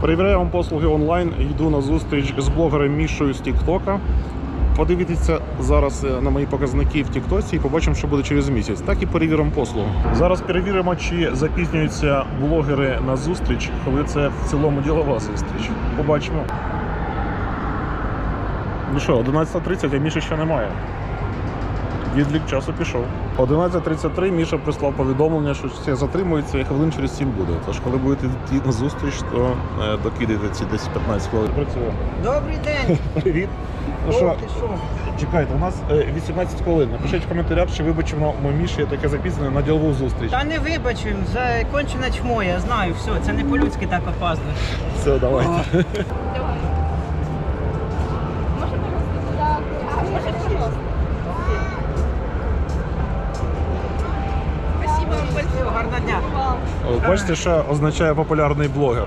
Перевіряю вам послуги онлайн. Йду на зустріч з блогером Мішою з Тіктока. Подивіться зараз е, на мої показники в Тіктоці і побачимо, що буде через місяць. Так і перевіримо послугу. Зараз перевіримо, чи запізнюються блогери на зустріч, коли це в цілому ділова зустріч. Побачимо. Ну що, 11.30, а Міші ще немає. Відлік часу пішов. 11.33 Міша прислав повідомлення, що все затримується і хвилин через 7 буде. Тож, коли будете йти на зустріч, то е, докидайте ці десь 15 хвилин. Працює. Добрий день! Привіт. Ну що, ти що? чекайте, у нас е, 18 хвилин. Напишіть в коментарях, чи вибачимо ми Міші таке запізнення на ділову зустріч. Та не вибачуємо, закончена чмо, я знаю, все, це не по-людськи так опаздуєш. Все, давайте. Гарного дня. Бачите, що означає популярний блогер.